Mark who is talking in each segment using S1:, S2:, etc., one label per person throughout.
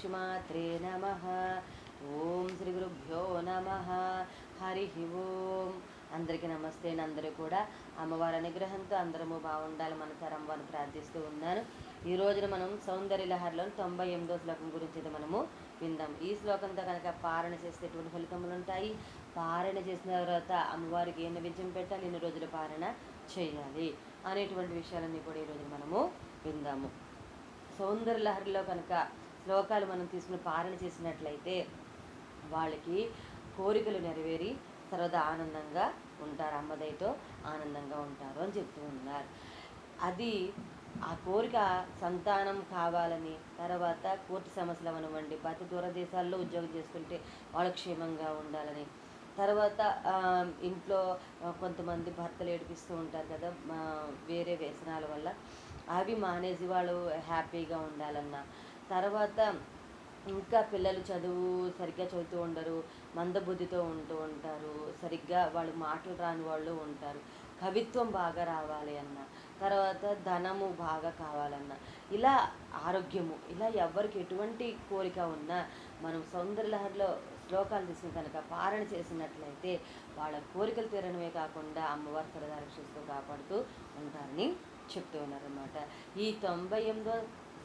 S1: శ్రీమాత్రే నమ. ఓం శ్రీ గురుభ్యో నమ. హరి ఓం. అందరికీ నమస్తే. అందరూ కూడా అమ్మవారి అనుగ్రహంతో అందరము బాగుండాలి మన తరం వారిని ప్రార్థిస్తూ ఉన్నాను. ఈ రోజున మనం సౌందర్య లహరిలోని తొంభై ఎనిమిదో శ్లోకం గురించి అయితే మనము విందాం. ఈ శ్లోకంతో కనుక పారణ చేస్తే ఎటువంటి ఫలితములు ఉంటాయి. పారణ చేసిన తర్వాత అమ్మవారికి ఏ నైవేద్యం పెట్టాలి? ఎన్ని రోజులు పారణ చేయాలి? అనేటువంటి విషయాలన్నీ కూడా ఈరోజు మనము విందాము. సౌందర్య లహరిలో కనుక శ్లోకాలు మనం తీసుకుని పారణ చేసినట్లయితే వాళ్ళకి కోరికలు నెరవేరి తర్వాత ఆనందంగా ఉంటారు అమ్మదయ్యతో ఆనందంగా ఉంటారు అని చెప్తూ ఉన్నారు. అది ఆ కోరిక సంతానం కావాలని తర్వాత కోర్టు సమస్యలు అవనివ్వండి ప్రతి దూర దేశాల్లో ఉద్యోగం చేస్తుంటే వాళ్ళు క్షేమంగా ఉండాలని తర్వాత ఇంట్లో కొంతమంది భర్తలు ఏడిపిస్తూ ఉంటారు కదా వేరే వ్యసనాల వల్ల అవి మానేసి వాళ్ళు హ్యాపీగా ఉండాలన్నా తర్వాత ఇంకా పిల్లలు చదువు సరిగ్గా చదువుతూ ఉండరు మందబుద్ధితో ఉంటూ ఉంటారు సరిగ్గా వాళ్ళు మాటలు రాని వాళ్ళు ఉంటారు. కవిత్వం బాగా రావాలి అన్న తర్వాత ధనము బాగా కావాలన్న ఇలా ఆరోగ్యము ఇలా ఎవరికి ఎటువంటి కోరిక ఉన్నా మనం సౌందర్యలహరిలో శ్లోకాలు తీసుకుని కనుక పారణ చేసినట్లయితే వాళ్ళ కోరికలు తీరడమే కాకుండా అమ్మవారి సరదా రక్షిస్తూ కాపాడుతూ ఉంటారని చెప్తూ ఉన్నారన్నమాట. ఈ తొంభై ఎనిమిదో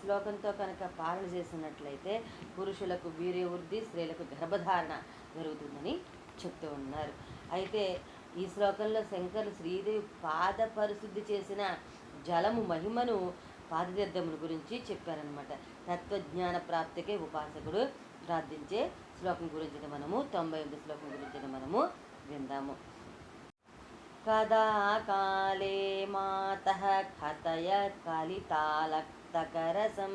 S1: శ్లోకంతో కనుక పాలన చేసినట్లయితే పురుషులకు వీర్యవృద్ధి స్త్రీలకు గర్భధారణ జరుగుతుందని చెప్తూ ఉన్నారు. అయితే ఈ శ్లోకంలో శంకరు శ్రీదేవి పాద పరిశుద్ధి చేసిన జలము మహిమను పాదతీర్థముల గురించి చెప్పారనమాట తత్వజ్ఞాన ప్రాప్తికే ఉపాసకుడు ప్రార్థించే శ్లోకం గురించి మనము తొంభై ఎనిమిది శ్లోకం గురించి మనము విందాము. కదా కాలే మాత కథయ కలితాలక్ कलितालक्तकरसं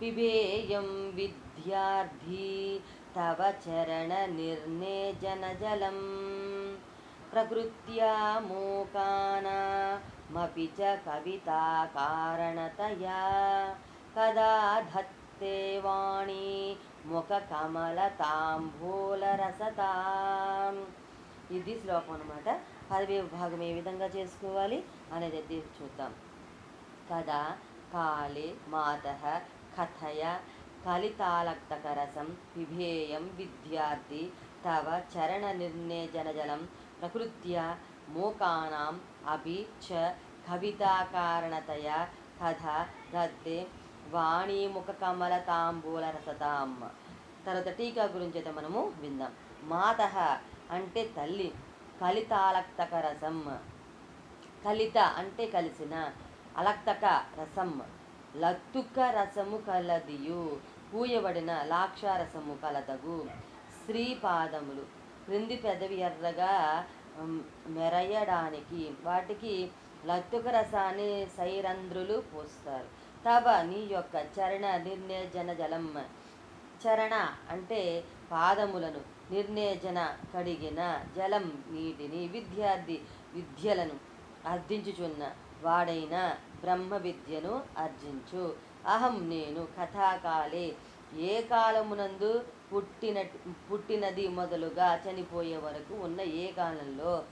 S1: पिबेयं विद्यार्थी तव चरणनिर्नेजनजलं प्रकृत्या मूकानामपि च कविताकारणतया कदा धत्ते वाणी ముఖకమలతాంబూలరసతాం ఇది శ్లోకం అనమాట పదవి విభాగం ఏ విధంగా చేసుకోవాలి అనేది అయితే చూద్దాం కదా కాళే మాత కథయ కలితాలక్తకరసం పిభేయం విద్యార్థి తవ చరణ నిర్ణేజనజలం ప్రకృత్య మూకానాం అభి చ కవితాకారణతయ కథ దత్తే వాణీముఖకమలతాంబూలరసతాం తర్వాత టీకా గురించి అయితే మనము విందాం మాత అంటే తల్లి కలితాలక్తకరసం కలిత అంటే కలిసిన అలక్తక రసం లత్తుక రసము కలదియు పూయబడిన లాక్షారసము కలదగు. శ్రీపాదములు క్రింది పెదవి ఎర్రగా మెరయడానికి వాటికి లత్తుక రసాన్ని సైరంధ్రులు పోస్తారు. తబ నీ యొక్క చరణ నిర్ణయజన జలం. చరణ అంటే పాదములను నిర్ణేజన కడిగిన జలం. నీటిని విద్యార్థి విద్యలను అర్థించుచున్న వాడైన బ్రహ్మ విద్యను అర్జించు. అహం నేను కథాకాలే. ఏ కాలమునందు పుట్టిన పుట్టినది మొదలుగా చనిపోయే వరకు ఉన్న ఏ కాలంలో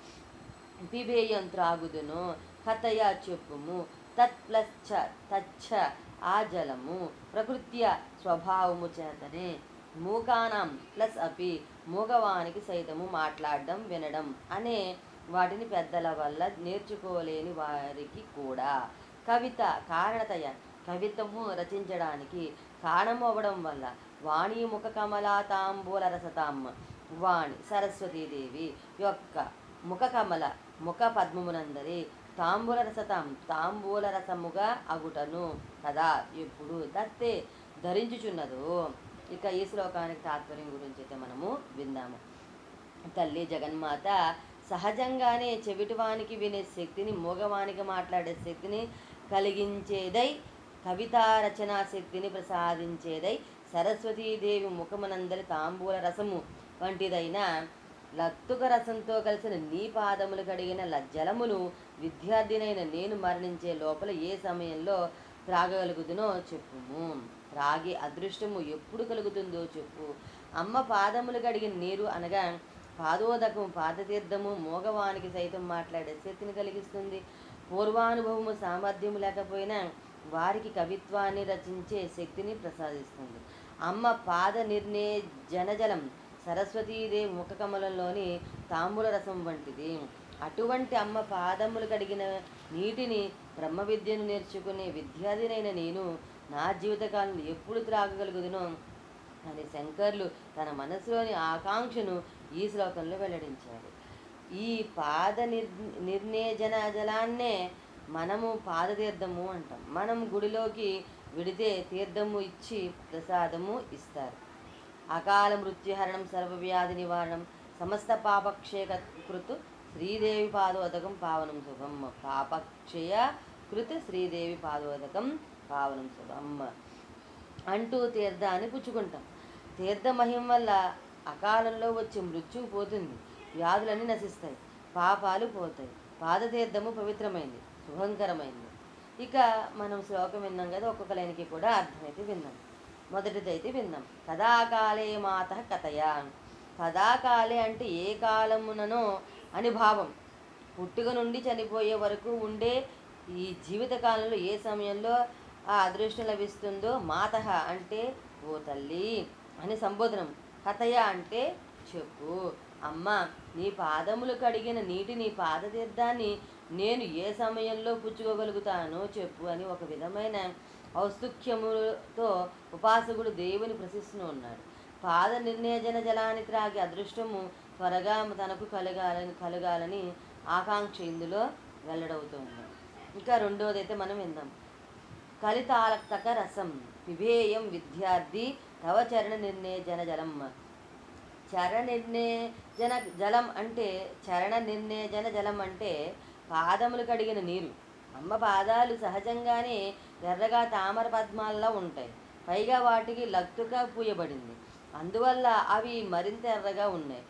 S1: పిబేయం త్రాగుదును కథయ చెప్పుము. తత్ ప్లస్ చ తచ్చ ఆ జలము ప్రకృత్య స్వభావము చేతనే. మూకానం ప్లస్ అపి మూగవానికి సైతము మాట్లాడడం వినడం అనే వాటిని పెద్దల వల్ల నేర్చుకోలేని వారికి కూడా. కవిత కారణతయ. కవిత్వము రచించడానికి కారణమవ్వడం వల్ల వాణి ముఖ కమలా తాంబూల రసతాం. వాణి సరస్వతీదేవి యొక్క ముఖ కమల ముఖ పద్మమునందరి తాంబూల రసతాం. తాంబూల రసముగా అగుటను కదా ఎప్పుడు దత్తే ధరించుచున్నదో. ఇక ఈ శ్లోకానికి తాత్పర్యం గురించి అయితే మనము విందాము. తల్లి జగన్మాత సహజంగానే చెవిటివానికి వినే శక్తిని మూగవానికి మాట్లాడే శక్తిని కలిగించేదై కవితా రచనా శక్తిని ప్రసాదించేదై సరస్వతీదేవి ముఖమునందరి తాంబూల రసము వంటిదైన లత్తుక రసంతో కలిసిన నీ పాదములు కడిగిన లజ్జలమును విద్యార్థినైన నేను మరణించే లోపల ఏ సమయంలో త్రాగగలుగుతునో చెప్పుము. త్రాగి అదృష్టము ఎప్పుడు కలుగుతుందో చెప్పు. అమ్మ పాదములు కడిగిన నీరు అనగా పాదోదకము పాదతీర్థము మోగవానికి సైతం మాట్లాడే శక్తిని కలిగిస్తుంది. పూర్వానుభవము సామర్థ్యము లేకపోయినా వారికి కవిత్వాన్ని రచించే శక్తిని ప్రసాదిస్తుంది. అమ్మ పాద నిర్ణయ జనజలం సరస్వతీదేవి ముఖకమలంలోని తాంబూల రసం వంటిది. అటువంటి అమ్మ పాదములు కడిగిన నీటిని బ్రహ్మ విద్యను నేర్చుకునే విద్యార్థినైన నేను నా జీవితకాలంలో ఎప్పుడు త్రాగగలుగుదునో? అని శంకర్లు తన మనసులోని ఆకాంక్షను ఈ శ్లోకంలో వెల్లడించారు. ఈ పాద నిర్ నిర్ణేజన జలాన్నే మనము పాదతీర్థము అంటాం. మనం గుడిలోకి విడితే తీర్థము ఇచ్చి ప్రసాదము ఇస్తారు. అకాల మృత్యుహరణం సర్వవ్యాధి నివారణం సమస్త పాపక్షయ కృతు శ్రీదేవి పాదోదకం పావనం శుభం. పాపక్షయ కృత శ్రీదేవి పాదోదకం పావనం శుభం. అంటూ తీర్థాన్ని పుచ్చుకుంటాం. తీర్థ మహిమ వల్ల అకాలంలో వచ్చే మృత్యువు పోతుంది. వ్యాధులన్నీ నశిస్తాయి. పాపాలు పోతాయి. పాదతీర్థము పవిత్రమైంది. శుభంకరమైంది ఇక మనం శ్లోకం విన్నాం కదా ఒక్కొక్క లైన్కి కూడా అర్థమైతే విన్నాం. మొదటిదైతే విన్నాం. కథాకాలే మాత కథయా. కథాకాలే అంటే ఏ కాలముననో అని భావం. పుట్టుక నుండి చనిపోయే వరకు ఉండే ఈ జీవితకాలంలో ఏ సమయంలో ఆ అదృష్టం లభిస్తుందో మాత అంటే ఓ తల్లి అని సంబోధనం. కథయ అంటే చెప్పు. అమ్మ నీ పాదములు కడిగిన నీటి నీ పాదతీర్థాన్ని నేను ఏ సమయంలో పుచ్చుకోగలుగుతానో చెప్పు అని ఒక విధమైన ఔత్సుఖ్యముతో ఉపాసకుడు దేవుని ప్రశిస్తూ ఉన్నాడు. పాద నిర్ణయజన జలాన్ని త్రాగి అదృష్టము త్వరగా తనకు కలగాలని కలగాలని ఆకాంక్ష ఇందులో వెల్లడవుతుంది ఇంకా రెండోది అయితే మనం విందాం. కలితాలక్తక రసం పిభేయం విద్యార్థి తవ చరణ నిర్ణయజన జలం చరణ నిర్ణయ జన జలం అంటే చరణ నిర్ణయ జన జలం అంటే పాదములు కడిగిన నీరు. అమ్మ పాదాలు సహజంగానే ఎర్రగా తామర పద్మాల్లో ఉంటాయి. పైగా వాటికి లత్తుగా పూయబడింది. అందువల్ల అవి మరింత ఎర్రగా ఉన్నాయి.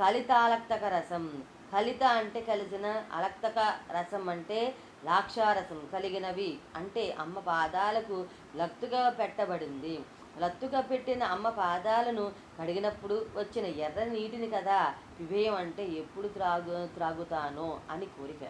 S1: కలితాలక్తక రసం. కలిత అంటే కలిసిన అలక్తక రసం అంటే లాక్షారసం కలిగినవి అంటే అమ్మ పాదాలకు లత్తుగా పెట్టబడింది. లత్తుగా పెట్టిన అమ్మ పాదాలను కడిగినప్పుడు వచ్చిన ఎర్ర నీటిని కదా వివేయం అంటే ఎప్పుడు త్రాగు త్రాగుతానో అని కోరిక.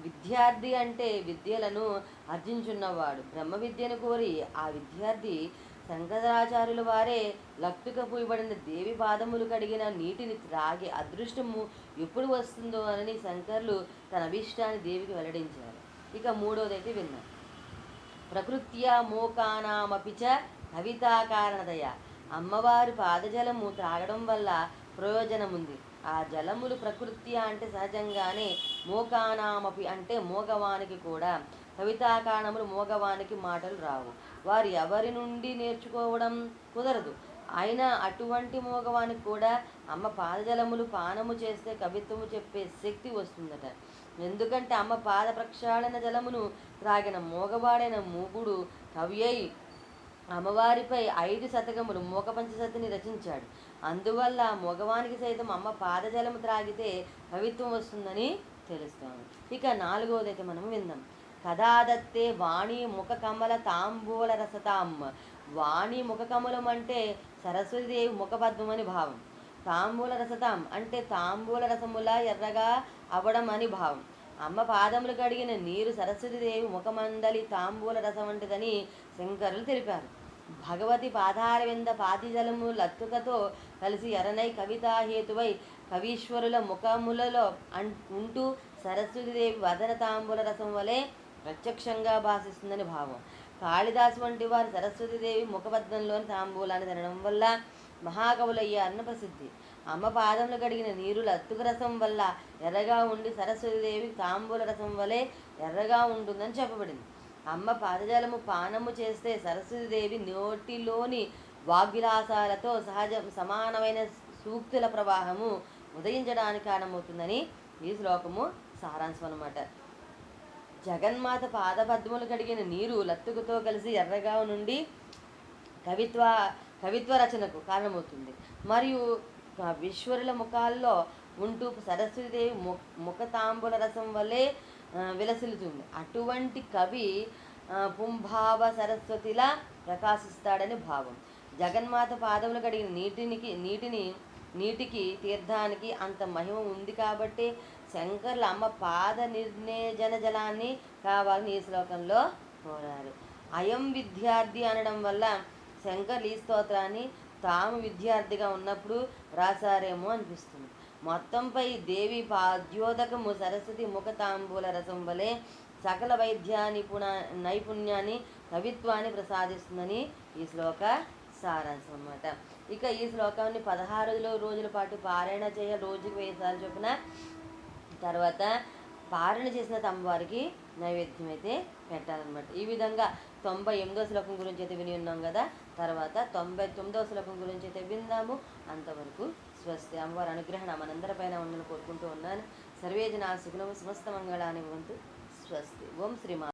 S1: విద్యార్థి అంటే విద్యలను అర్జించున్నవాడు బ్రహ్మ విద్యను కోరి ఆ విద్యార్థి శంకరాచార్యుల వారే లక్తుక పూయబడిన దేవి పాదములు కడిగిన నీటిని త్రాగి అదృష్టము ఎప్పుడు వస్తుందో అని శంకర్లు తన అభిష్టాన్ని దేవికి వెల్లడించారు. ఇక మూడోదైతే విన్నాం. ప్రకృత్యా మోకానామపిచ కవితా కారణదయ అమ్మవారి పాదజలము త్రాగడం వల్ల ప్రయోజనం ఉంది ఆ జలములు ప్రకృతి అంటే సహజంగానే మోకానామపి అంటే మోగవానికి కూడా కవితాకారణములు మోగవానికి మాటలు రావు. వారు ఎవరి నుండి నేర్చుకోవడం కుదరదు. అయినా అటువంటి మోగవానికి కూడా అమ్మ పాదజలములు పానము చేస్తే కవిత్వము చెప్పే శక్తి వస్తుందట. ఎందుకంటే అమ్మ పాద ప్రక్షాళన జలమును త్రాగిన మోగవాడైన మూగుడు కవి అయి అమ్మవారిపై ఐదు శతకములు మూక పంచశతిని రచించాడు. అందువల్ల మగవానికి సైతం అమ్మ పాదజలము త్రాగితే కవిత్వం వస్తుందని తెలుస్తాము ఇక నాలుగవదైతే మనం విందాం. కథాదత్తే వాణి ముఖ కమల తాంబూల రసతాం వాణి ముఖ కమలం అంటే సరస్వతిదేవి ముఖపద్మం అని భావం. తాంబూల రసతాం అంటే తాంబూల రసముల ఎర్రగా అవ్వడం అని భావం. అమ్మ పాదములు కడిగిన నీరు సరస్వతిదేవి ముఖమందలి తాంబూల రసం వంటిదని శంకరులు తెలిపారు. భగవతి పాదారవింద పాతిజలము లత్తుకతో కలిసి ఎరనై కవితాహేతువై కవీశ్వరుల ముఖములలో అన్ ఉంటూ సరస్వతిదేవి వదన తాంబూల రసం వలె ప్రత్యక్షంగా భాషిస్తుందని భావం. కాళిదాసు వంటి వారు సరస్వతిదేవి ముఖపద్మంలోని తాంబూలాన్ని తినడం వల్ల మహాకవులయ్యారని ప్రసిద్ధి అమ్మ పాదములు కడిగిన నీరు అత్తుకు రసం వల్ల ఎర్రగా ఉండి సరస్వతిదేవి తాంబూల రసం వలె ఎర్రగా ఉంటుందని చెప్పబడింది. అమ్మ పాదజలము పానము చేస్తే సరస్వతిదేవి నోటిలోని వాగ్విలాసాలతో సహజ సమానమైన సూక్తుల ప్రవాహము ఉదయించడానికి కారణమవుతుందని ఈ శ్లోకము సారాంశం అన్నమాట. జగన్మాత పాదపద్మలు కడిగిన నీరు లత్తుకుతో కలిసి ఎర్రగా నుండి కవిత్వ కవిత్వ రచనకు కారణమవుతుంది. మరియు విశ్వరుల ముఖాల్లో ఉంటూ సరస్వతిదేవి ము ముఖతాంబుల రసం వల్లే విలసిల్లుతుంది. అటువంటి కవి పుంభావ సరస్వతిలా ప్రకాశిస్తాడని భావం. జగన్మాత పాదములు కడిగిన నీటినికి నీటిని నీటికి తీర్థానికి అంత మహిమ ఉంది కాబట్టి శంకర్ల అమ్మ పాద నిర్ణేజన జలాన్ని కావాలని ఈ శ్లోకంలో కోరారు. అయం విద్యార్థి అనడం వల్ల శంకర్ ఈ స్తోత్రాన్ని తాము విద్యార్థిగా ఉన్నప్పుడు రాశారేమో అనిపిస్తుంది. మొత్తంపై దేవి పాద్యోదకము సరస్వతి ముఖతాంబూల రసం వలె సకల వైద్య నిపుణ నైపుణ్యాన్ని కవిత్వాన్ని ప్రసాదిస్తుందని ఈ శ్లోక సారాంశం అన్నమాట. ఇక ఈ శ్లోకాన్ని పదహారు రోజుల పాటు పారాయణ చేయ రోజుకి వేసాలు చొప్పున తర్వాత పారణ చేసిన తమ్మవారికి నైవేద్యం అయితే పెట్టాలన్నమాట. ఈ విధంగా తొంభై ఎనిమిదో శ్లోకం గురించి అయితే విని ఉన్నాం కదా. తర్వాత తొంభై తొమ్మిదవ శ్లోకం గురించి అయితే విందాము. అంతవరకు స్వస్తి అమ్మవారి అనుగ్రహణ మనందరిపైన ఉందని కోరుకుంటూ ఉన్నాను. సర్వే జనా సుగుణము సమస్త మంగళాన్ని వంతు స్వస్తి. ఓం శ్రీమా